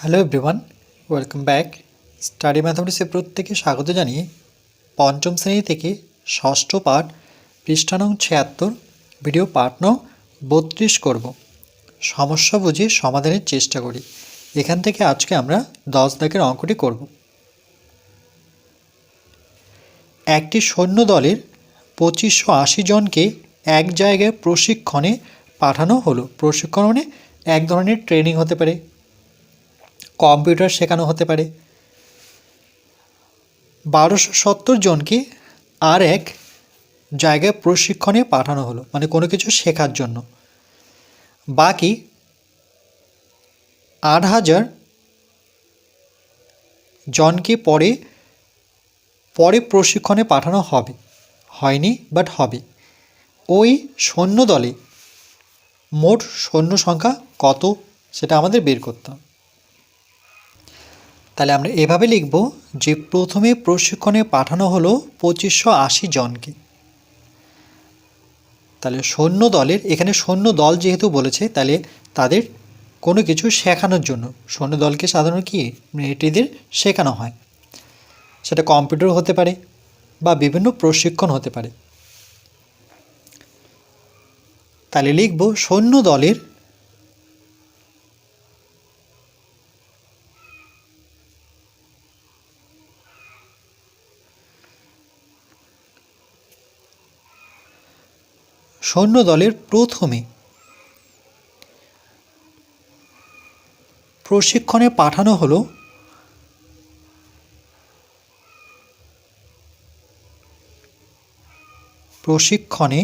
Hello everyone welcome back study ম্যাথামেটিক্সে প্রত্যেকে স্বাগত জানিয়ে পঞ্চম শ্রেণি থেকে ষষ্ঠ পাঠ পৃষ্ঠা নং ছিয়াত্তর ভিডিও পাঠ বত্রিশ করব। সমস্যা বুঝে সমাধানের চেষ্টা করি। এখান থেকে আজকে আমরা দশ দাগের অঙ্কটি করব। একটি সৈন্য দলের পঁচিশশো আশি জনকে এক জায়গায় প্রশিক্ষণে পাঠানো হলো। প্রশিক্ষণ মানে এক ধরনের ট্রেনিং হতে পারে। কম্পিউটার শেখানো হতে পারে। বারোশো সত্তর জনকে আর এক জায়গায় প্রশিক্ষণে পাঠানো হলো মানে কোনো কিছু শেখার জন্য। বাকি আট হাজার জনকে পরে পরে প্রশিক্ষণে পাঠানো হবে, হয়নি বাট হবে। ওই সৈন্য দলে মোট সৈন্য সংখ্যা কত, সেটা আমাদের বের করতে হবে। তাহলে আমরা এভাবে লিখব যে প্রথমে প্রশিক্ষণে পাঠানো হলো পঁচিশশো আশি জনকে। তাহলে সৈন্য দলের, এখানে সৈন্য দল যেহেতু বলেছে, তাহলে তাদের কোনো কিছু শেখানোর জন্য। সৈন্য দলকে সাধারণত কি? এটিদের শেখানো হয়। সেটা কম্পিউটার হতে পারে বা বিভিন্ন প্রশিক্ষণ হতে পারে। তাহলে লিখব সৈন্য দলের সৈন্য দলের প্রথমে। প্রশিক্ষণে পাঠানো হলো প্রশিক্ষণে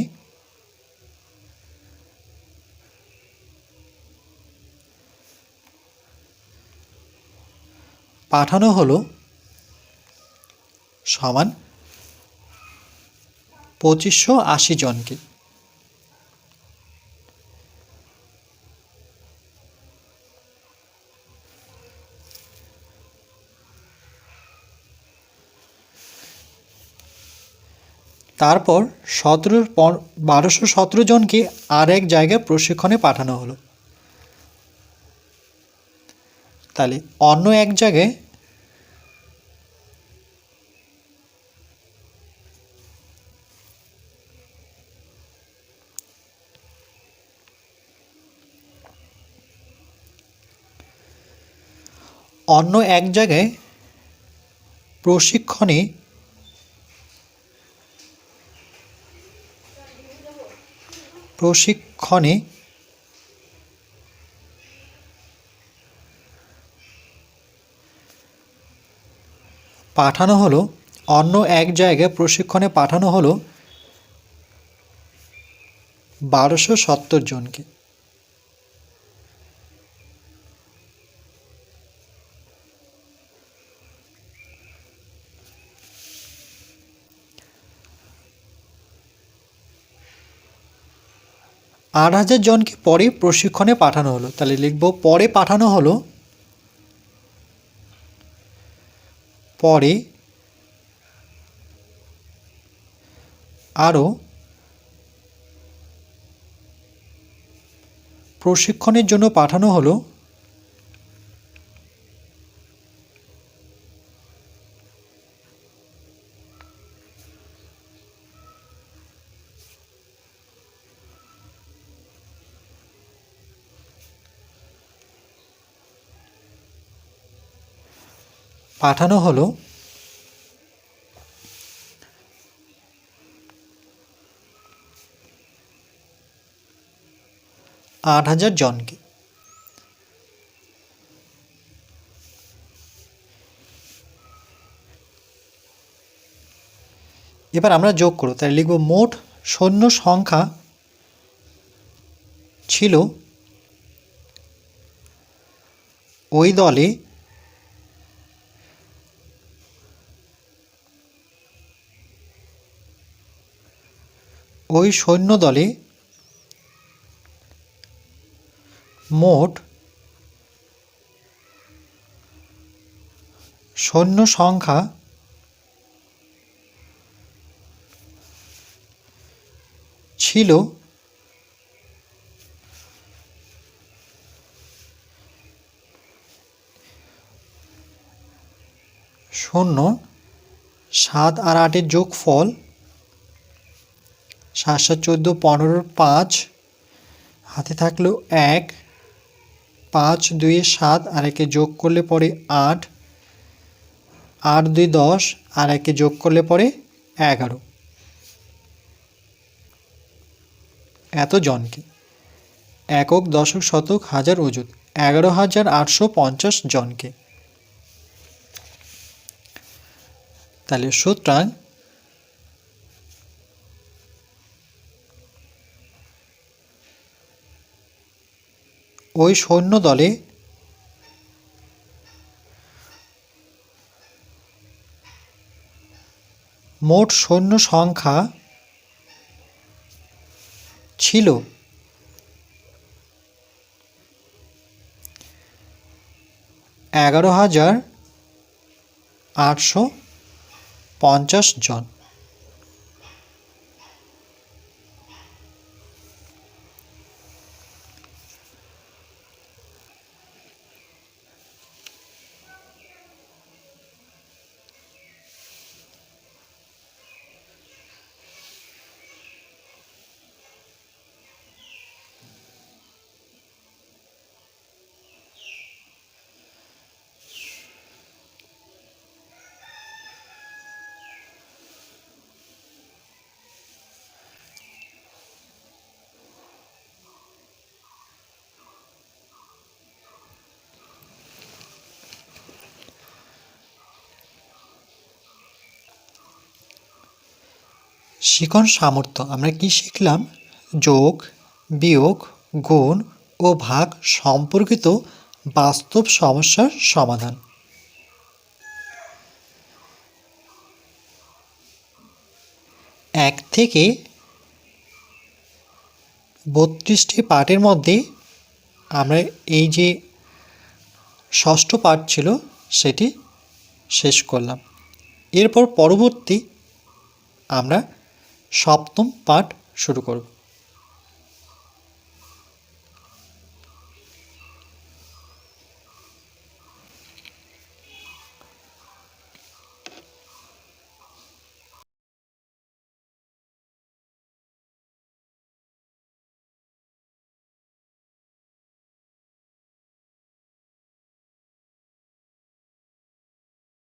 পাঠানো হলো সমান পঁচিশশো আশি জনকে। তারপর সতেরো বারোশো সতেরো জনকে আর এক জায়গায় প্রশিক্ষণে পাঠানো হলো। তাহলে অন্য এক জায়গায় অন্য এক জায়গায় প্রশিক্ষণে প্রশিক্ষণে পাঠানো হলো অন্য এক জায়গায় প্রশিক্ষণে পাঠানো হলো বারোশো সত্তর জনকে। আট হাজার জনকে পরে প্রশিক্ষণে পাঠানো হলো। তাহলে লিখব, পরে পাঠানো হলো। পরে আরও প্রশিক্ষণের জন্য পাঠানো হলো। পাঠানো হলো। আট হাজার জনকে। এবার আমরা যোগ করব তাই লিখব মোট সৈন্য সংখ্যা ছিল ওই দলে ওই সৈন্যদলে মোট সৈন্য সংখ্যা ছিল শূন্য সাত আর আটের যোগ ফল সাত সাত চোদ্দ পনেরোর পাঁচ। হাতে থাকল এক, পাঁচ দুই সাত আর একে যোগ করলে পরে আট। আট দুই দশ আর একে যোগ করলে পরে এগারো। এত জনকে। একক, দশক, শতক, হাজার অযুত এগারো হাজার আটশো পঞ্চাশ জনকে। তাহলে সুতরাং ওই সৈন্য দলে মোট সৈন্য সংখ্যা ছিল এগারো হাজার আটশো পঞ্চাশ জন। শিখন সামর্থ্য। আমরা কি শিখলাম? যোগ, বিয়োগ, গুণ ও ভাগ সম্পর্কিত বাস্তব সমস্যার সমাধান। এক থেকে বত্রিশটি পার্টের মধ্যে আমরা এই যে ষষ্ঠ পার্ট ছিল, সেটি শেষ করলাম। এরপর পরবর্তী আমরা সপ্তম পাঠ শুরু করব।